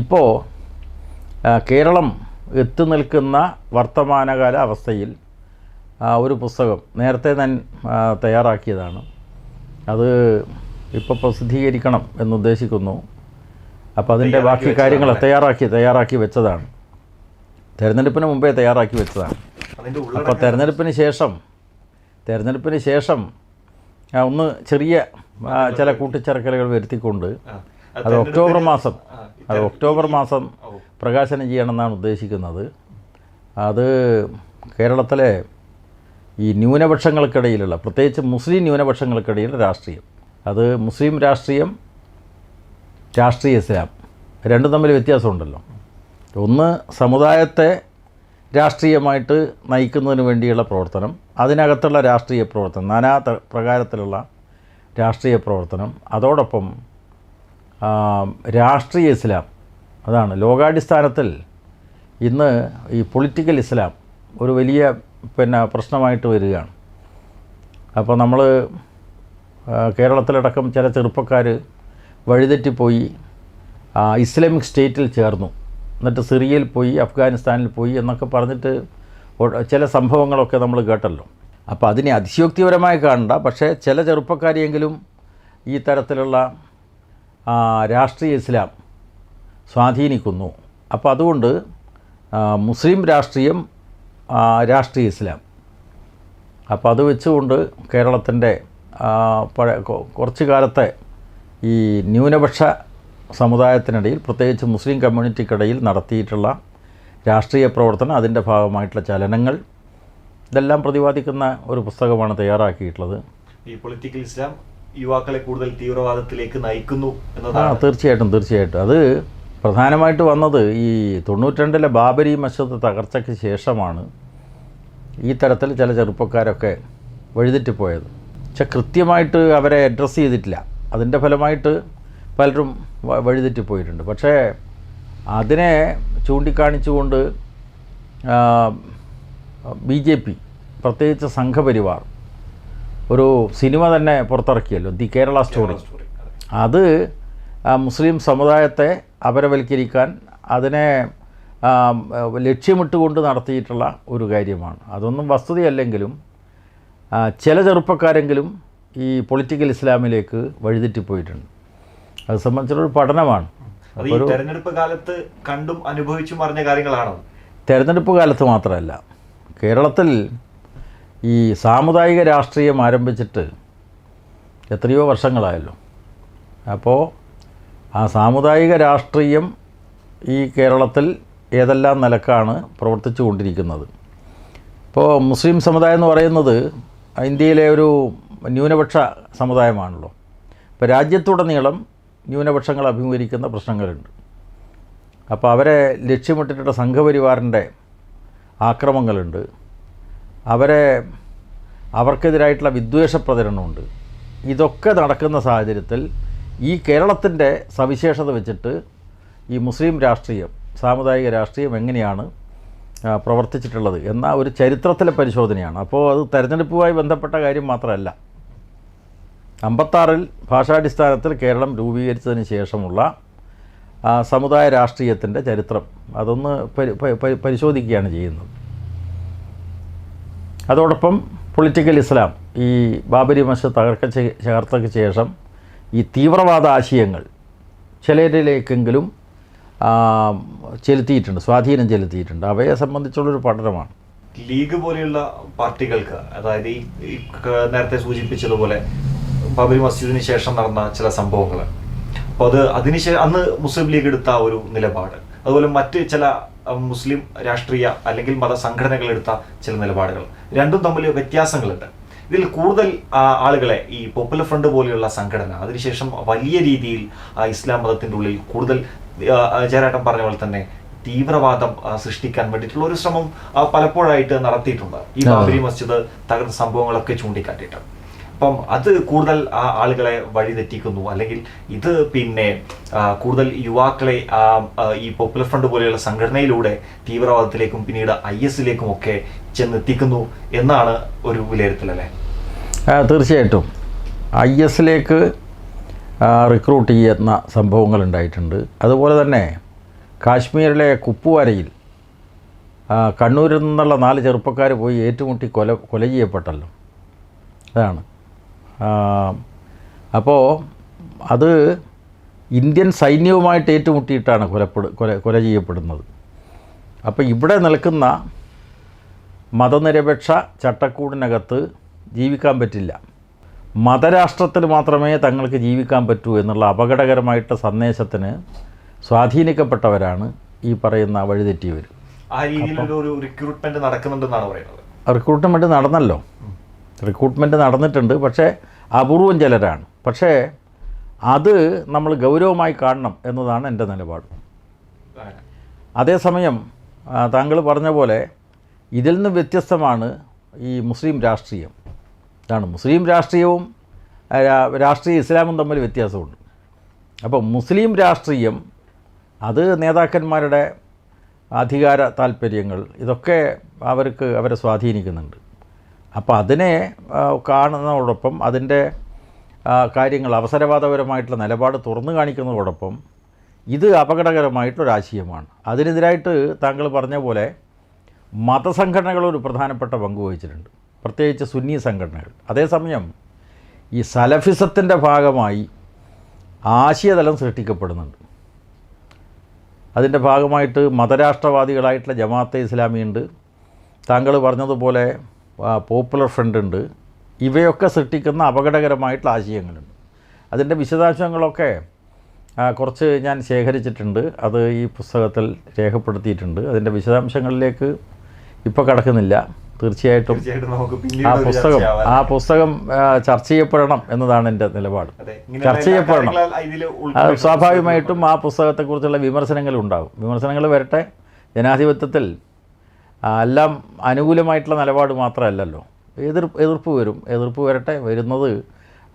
ഇപ്പോൾ കേരളം എത്തി നിൽക്കുന്ന വർത്തമാനകാല അവസ്ഥയിൽ ഒരു പുസ്തകം നേരത്തെ ഞാൻ തയ്യാറാക്കിയതാണ്. അത് ഇപ്പോൾ പ്രസിദ്ധീകരിക്കണം എന്നുദ്ദേശിക്കുന്നു. അപ്പോൾ അതിന്റെ ബാക്കി കാര്യങ്ങൾ തയ്യാറാക്കി തയ്യാറാക്കി വെച്ചതാണ്. തിരഞ്ഞെടുപ്പിന് മുമ്പേ തയ്യാറാക്കി വെച്ചതാണ്. അപ്പോൾ തിരഞ്ഞെടുപ്പിന് ശേഷം തിരഞ്ഞെടുപ്പിന് ശേഷം ഒന്ന് ചെറിയ ചില കൂട്ടിച്ചേർക്കലുകൾ വരുത്തിക്കൊണ്ട് അത് ഒക്ടോബർ മാസം അത് ഒക്ടോബർ മാസം. പ്രകാശനം ചെയ്യണമെന്നാണ് ഉദ്ദേശിക്കുന്നത്. അത് കേരളത്തിലെ ഈ ന്യൂനപക്ഷങ്ങൾക്കിടയിലുള്ള പ്രത്യേകിച്ച് മുസ്ലിം ന്യൂനപക്ഷങ്ങൾക്കിടയിലുള്ള രാഷ്ട്രീയം. അത് മുസ്ലിം രാഷ്ട്രീയം രാഷ്ട്രീയ ഇസ്ലാം. രണ്ടും തമ്മിൽ വ്യത്യാസമുണ്ടല്ലോ. ഒന്ന് സമുദായത്തെ രാഷ്ട്രീയമായിട്ട് നയിക്കുന്നതിന് വേണ്ടിയുള്ള പ്രവർത്തനം അതിനകത്തുള്ള രാഷ്ട്രീയ പ്രവർത്തനം നാനാ പ്രകാരത്തിലുള്ള രാഷ്ട്രീയ പ്രവർത്തനം അതോടൊപ്പം രാഷ്ട്രീയ ഇസ്ലാം. അതാണ്. ലോകാടിസ്ഥാനത്തിൽ ഇന്ന് ഈ പൊളിറ്റിക്കൽ ഇസ്ലാം ഒരു വലിയ പിന്നെ പ്രശ്നമായിട്ട് വരികയാണ്. അപ്പോൾ നമ്മൾ കേരളത്തിലടക്കം ചില ചെറുപ്പക്കാർ വഴിതെറ്റിപ്പോയി ഇസ്ലാമിക് സ്റ്റേറ്റിൽ ചേർന്നു. എന്നിട്ട് സിറിയയിൽ പോയി അഫ്ഗാനിസ്ഥാനിൽ പോയി എന്നൊക്കെ പറഞ്ഞിട്ട് ചില സംഭവങ്ങളൊക്കെ നമ്മൾ കേട്ടല്ലോ. അപ്പോൾ അതിനെ അതിശയോക്തിപരമായി കാണണ്ട. പക്ഷേ ചില ചെറുപ്പക്കാരെയെങ്കിലും ഈ തരത്തിലുള്ള രാഷ്ട്രീയ ഇസ്ലാം സ്വാധീനിക്കുന്നു. അപ്പോൾ അതുകൊണ്ട് മുസ്ലിം രാഷ്ട്രീയം രാഷ്ട്രീയ ഇസ്ലാം. അപ്പോൾ അത് വെച്ചുകൊണ്ട് കേരളത്തിന്റെ പഴയ കുറച്ച് കാലത്തെ ഈ ന്യൂനപക്ഷ സമുദായത്തിനിടയിൽ പ്രത്യേകിച്ച് മുസ്ലിം കമ്മ്യൂണിറ്റിക്കിടയിൽ നടത്തിയിട്ടുള്ള രാഷ്ട്രീയ പ്രവർത്തനം അതിന്റെ ഭാഗമായിട്ടുള്ള ചലനങ്ങൾ ഇതെല്ലാം പ്രതിപാദിക്കുന്ന ഒരു പുസ്തകമാണ് തയ്യാറാക്കിയിട്ടുള്ളത്. ഈ പൊളിറ്റിക്കൽ ഇസ്ലാം യുവാക്കളെ കൂടുതൽ തീവ്രവാദത്തിലേക്ക് നയിക്കുന്നു എന്നതാണ്. തീർച്ചയായിട്ടും തീർച്ചയായിട്ടും. അത് പ്രധാനമായിട്ട് വന്നത് ഈ തൊണ്ണൂറ്റിരണ്ടിലെ ബാബരി മസ്ജിദ് തകർച്ചയ്ക്ക് ശേഷമാണ് ഈ തരത്തിൽ ചില ചെറുപ്പക്കാരൊക്കെ വഴിതെറ്റിപ്പോയത് പക്ഷെ കൃത്യമായിട്ട് അവരെ അഡ്രസ്സ് ചെയ്തിട്ടില്ല. അതിന്റെ ഫലമായിട്ട് പലരും വഴിതെറ്റിപ്പോയിട്ടുണ്ട് പക്ഷേ അതിനെ ചൂണ്ടിക്കാണിച്ചുകൊണ്ട് ബി ജെ പി പ്രത്യേകിച്ച് സംഘപരിവാർ ഒരു സിനിമ തന്നെ പുറത്തിറക്കിയല്ലോ ദി കേരള സ്റ്റോറി. അത് മുസ്ലിം സമുദായത്തെ അപരവൽക്കരിക്കാൻ അതിനെ ലക്ഷ്യമിട്ടുകൊണ്ട് നടത്തിയിട്ടുള്ള ഒരു കാര്യമാണ്. അതൊന്നും വസ്തുതയല്ലെങ്കിലും ചില ചെറുപ്പക്കാരെങ്കിലും ഈ പൊളിറ്റിക്കൽ ഇസ്ലാമിലേക്ക് വഴിതെറ്റിപ്പോയിട്ടുണ്ട് അത് സംബന്ധിച്ചൊരു പഠനമാണ്. തെരഞ്ഞെടുപ്പ് കാലത്ത് കണ്ടും അനുഭവിച്ചും അറിഞ്ഞ കാര്യങ്ങളാണോ തെരഞ്ഞെടുപ്പ് കാലത്ത് മാത്രമല്ല കേരളത്തിൽ ഈ സാമുദായിക രാഷ്ട്രീയം ആരംഭിച്ചിട്ട് എത്രയോ വർഷങ്ങളായല്ലോ. അപ്പോൾ ആ സാമുദായിക രാഷ്ട്രീയം ഈ കേരളത്തിൽ ഏതെല്ലാം നിലക്കാണ് പ്രവർത്തിച്ചു കൊണ്ടിരിക്കുന്നത് ഇപ്പോൾ മുസ്ലിം സമുദായം എന്ന് പറയുന്നത് ഇന്ത്യയിലെ ഒരു ന്യൂനപക്ഷ സമുദായമാണല്ലോ. ഇപ്പോൾ രാജ്യത്തുടനീളം ന്യൂനപക്ഷങ്ങൾ അഭിമുഖീകരിക്കുന്ന പ്രശ്നങ്ങളുണ്ട്. അപ്പോൾ അവരെ ലക്ഷ്യമിട്ടിട്ടുള്ള സംഘപരിവാറിന്റെ ആക്രമങ്ങളുണ്ട്. അവരെ അവർക്കെതിരായിട്ടുള്ള വിദ്വേഷ പ്രചരണമുണ്ട്. ഇതൊക്കെ നടക്കുന്ന സാഹചര്യത്തിൽ ഈ കേരളത്തിന്റെ സവിശേഷത വെച്ചിട്ട് ഈ മുസ്ലിം രാഷ്ട്രീയം സാമുദായിക രാഷ്ട്രീയം എങ്ങനെയാണ് പ്രവർത്തിച്ചിട്ടുള്ളത് എന്ന ഒരു ചരിത്രത്തിലെ പരിശോധനയാണ്. അപ്പോൾ അത് തെരഞ്ഞെടുപ്പുമായി ബന്ധപ്പെട്ട കാര്യം മാത്രമല്ല. അമ്പത്താറിൽ ഭാഷാടിസ്ഥാനത്തിൽ കേരളം രൂപീകരിച്ചതിന് ശേഷമുള്ള സമുദായ രാഷ്ട്രീയത്തിന്റെ ചരിത്രം. അതൊന്ന് പരിശോധിക്കുകയാണ് ചെയ്യുന്നത്. അതോടൊപ്പം പൊളിറ്റിക്കൽ ഇസ്ലാം ഈ ബാബരി മസ്ജിദ് തകർക്ക ചേർത്തക്ക് ശേഷം ഈ തീവ്രവാദ ആശയങ്ങൾ ചിലരിലേക്കെങ്കിലും ചെലുത്തിയിട്ടുണ്ട് സ്വാധീനം ചെലുത്തിയിട്ടുണ്ട്. അവയെ സംബന്ധിച്ചുള്ളൊരു പഠനമാണ്. ലീഗ് പോലെയുള്ള പാർട്ടികൾക്ക് അതായത് ഈ നേരത്തെ സൂചിപ്പിച്ചതുപോലെ ബാബരി മസ്ജിദിന് ശേഷം നടന്ന ചില സംഭവങ്ങൾ. അപ്പോൾ അത് അതിനുശേഷം അന്ന് മുസ്ലിം ലീഗ് എടുത്ത ഒരു നിലപാട്. അതുപോലെ മറ്റ് ചില മുസ്ലിം രാഷ്ട്രീയ അല്ലെങ്കിൽ മതസംഘടനകൾ എടുത്ത ചില നിലപാടുകൾ. രണ്ടും തമ്മിൽ വ്യത്യാസങ്ങളുണ്ട്. ഇതിൽ കൂടുതൽ ആളുകളെ ഈ പോപ്പുലർ ഫ്രണ്ട് പോലെയുള്ള സംഘടന അതിനുശേഷം വലിയ രീതിയിൽ ഇസ്ലാം മതത്തിന്റെ ഉള്ളിൽ കൂടുതൽ ജയരാട്ടം പറഞ്ഞ പോലെ തന്നെ തീവ്രവാദം സൃഷ്ടിക്കാൻ വേണ്ടിയിട്ടുള്ള ഒരു ശ്രമം പലപ്പോഴായിട്ട് നടത്തിയിട്ടുണ്ട്. ഈ ബാബരി മസ്ജിദ് തകർന്ന സംഭവങ്ങളൊക്കെ ചൂണ്ടിക്കാട്ടിയിട്ട്. അപ്പം അത് കൂടുതൽ ആളുകളെ വഴിതെറ്റിക്കുന്നു അല്ലെങ്കിൽ ഇത് പിന്നെ കൂടുതൽ യുവാക്കളെ ഈ പോപ്പുലർ ഫ്രണ്ട് പോലെയുള്ള സംഘടനയിലൂടെ തീവ്രവാദത്തിലേക്കും പിന്നീട് ഐ എസിലേക്കും ഒക്കെ ചെന്നെത്തിക്കുന്നു എന്നാണ് ഒരു വിലയിരുത്തൽ അല്ലേ തീർച്ചയായിട്ടും. ഐ എസിലേക്ക് റിക്രൂട്ട് ചെയ്യുന്ന സംഭവങ്ങൾ ഉണ്ടായിട്ടുണ്ട്. അതുപോലെ തന്നെ കാശ്മീരിലെ കുപ്പുവാരയിൽ കണ്ണൂരിൽ നിന്നുള്ള നാല് ചെറുപ്പക്കാർ പോയി ഏറ്റുമുട്ടി കൊല കൊല ചെയ്യപ്പെട്ടല്ലോ. അതാണ്. അപ്പോൾ അത് ഇന്ത്യൻ സൈന്യവുമായിട്ട് ഏറ്റുമുട്ടിയിട്ടാണ് കൊലപ്പെടു കൊല കൊല ചെയ്യപ്പെടുന്നത്. അപ്പോൾ ഇവിടെ നിൽക്കുന്ന മതനിരപേക്ഷ ചട്ടക്കൂടിനകത്ത് ജീവിക്കാൻ പറ്റില്ല. മതരാഷ്ട്രത്തിൽ മാത്രമേ തങ്ങൾക്ക് ജീവിക്കാൻ പറ്റൂ എന്നുള്ള അപകടകരമായിട്ട് സന്ദേശത്തിന് സ്വാധീനിക്കപ്പെട്ടവരാണ് ഈ പറയുന്ന വഴിതെറ്റിയവർ ആ രീതിയിലൊരു റിക്രൂട്ട്മെന്റ് നടക്കുന്നുണ്ടെന്നാണ് പറയുന്നത്. റിക്രൂട്ട്മെന്റ് നടന്നല്ലോ. റിക്രൂട്ട്മെന്റ് നടന്നിട്ടുണ്ട്. പക്ഷേ അപൂർവം ചിലരാണ്. പക്ഷേ അത് നമ്മൾ ഗൗരവമായി കാണണം എന്നതാണ് എന്റെ നിലപാട്. അതേസമയം താങ്കൾ പറഞ്ഞ പോലെ ഇതിൽ നിന്ന് വ്യത്യസ്തമാണ് ഈ മുസ്ലിം രാഷ്ട്രീയം. ഇതാണ് മുസ്ലിം രാഷ്ട്രീയവും രാഷ്ട്രീയ ഇസ്ലാമും തമ്മിൽ വ്യത്യാസമുണ്ട്. അപ്പോൾ മുസ്ലിം രാഷ്ട്രീയം അത് നേതാക്കന്മാരുടെ അധികാര താല്പര്യങ്ങൾ ഇതൊക്കെ അവർക്ക് അവരെ സ്വാധീനിക്കുന്നുണ്ട്. അപ്പോൾ അതിനെ കാണുന്നതോടൊപ്പം അതിന്റെ കാര്യങ്ങൾ അവസരവാദപരമായിട്ടുള്ള നിലപാട് തുറന്നു കാണിക്കുന്നതോടൊപ്പം ഇത് അപകടകരമായിട്ടൊരാശയമാണ്. അതിനെതിരായിട്ട് താങ്കൾ പറഞ്ഞ പോലെ മതസംഘടനകൾ ഒരു പ്രധാനപ്പെട്ട പങ്ക് വഹിച്ചിട്ടുണ്ട്. പ്രത്യേകിച്ച് സുന്നി സംഘടനകൾ. അതേസമയം ഈ സലഫിസത്തിന്റെ ഭാഗമായി ആശയതലം സൃഷ്ടിക്കപ്പെടുന്നുണ്ട്. അതിന്റെ ഭാഗമായിട്ട് മതരാഷ്ട്രവാദികളായിട്ടുള്ള ജമാഅത്തെ ഇസ്ലാമിയുണ്ട്. താങ്കൾ പറഞ്ഞതുപോലെ പോപ്പുലർ ഫ്രണ്ട് ഉണ്ട്. ഇവയൊക്കെ സൃഷ്ടിക്കുന്ന അപകടകരമായിട്ടുള്ള ആശയങ്ങളുണ്ട്. അതിന്റെ വിശദാംശങ്ങളൊക്കെ കുറച്ച് ഞാൻ ശേഖരിച്ചിട്ടുണ്ട്. അത് ഈ പുസ്തകത്തിൽ രേഖപ്പെടുത്തിയിട്ടുണ്ട്. അതിന്റെ വിശദാംശങ്ങളിലേക്ക് ഇപ്പോൾ കടക്കുന്നില്ല. തീർച്ചയായിട്ടും ആ പുസ്തകം ആ പുസ്തകം ചർച്ച ചെയ്യപ്പെടണം എന്നതാണ് എന്റെ നിലപാട്. ചർച്ച ചെയ്യപ്പെടണം. സ്വാഭാവികമായിട്ടും ആ പുസ്തകത്തെക്കുറിച്ചുള്ള വിമർശനങ്ങൾ ഉണ്ടാകും. വിമർശനങ്ങൾ വരട്ടെ. ജനാധിപത്യത്തിൽ എല്ലാം അനുകൂലമായിട്ടുള്ള നിലപാട് മാത്രമല്ലല്ലോ. എതിർ എതിർപ്പ് വരും. എതിർപ്പ് വരട്ടെ വരുന്നത്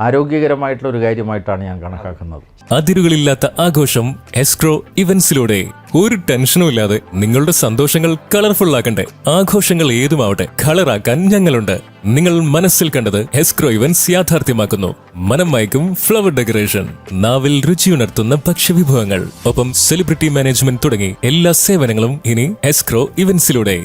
ആരോഗ്യകരമായിട്ടുള്ള ഒരു കാര്യമായിട്ടാണ് ഞാൻ കണക്കാക്കുന്നത്. അതിരുകളില്ലാത്ത ആഘോഷം എസ്ക്രോ ഇവന്റ്സിലൂടെ. ഒരു ടെൻഷനും ഇല്ലാതെ നിങ്ങളുടെ സന്തോഷങ്ങൾ കളർഫുൾ ആക്കണ്ടേ. ആഘോഷങ്ങൾ ഏതുമാവട്ടെ കളറാക്കാൻ ഞങ്ങളുണ്ട്. നിങ്ങൾ മനസ്സിൽ കണ്ടത് എസ്ക്രോ ഇവന്റ്സ് യാഥാർത്ഥ്യമാക്കുന്നു. മനം മയക്കും ഫ്ലവർ ഡെക്കറേഷൻ നാവിൽ രുചിയുണർത്തുന്ന ഭക്ഷ്യവിഭവങ്ങൾ. ഒപ്പം സെലിബ്രിറ്റി മാനേജ്മെന്റ് തുടങ്ങി എല്ലാ സേവനങ്ങളും ഇനി എസ്ക്രോ ഇവന്റ്സിലൂടെ.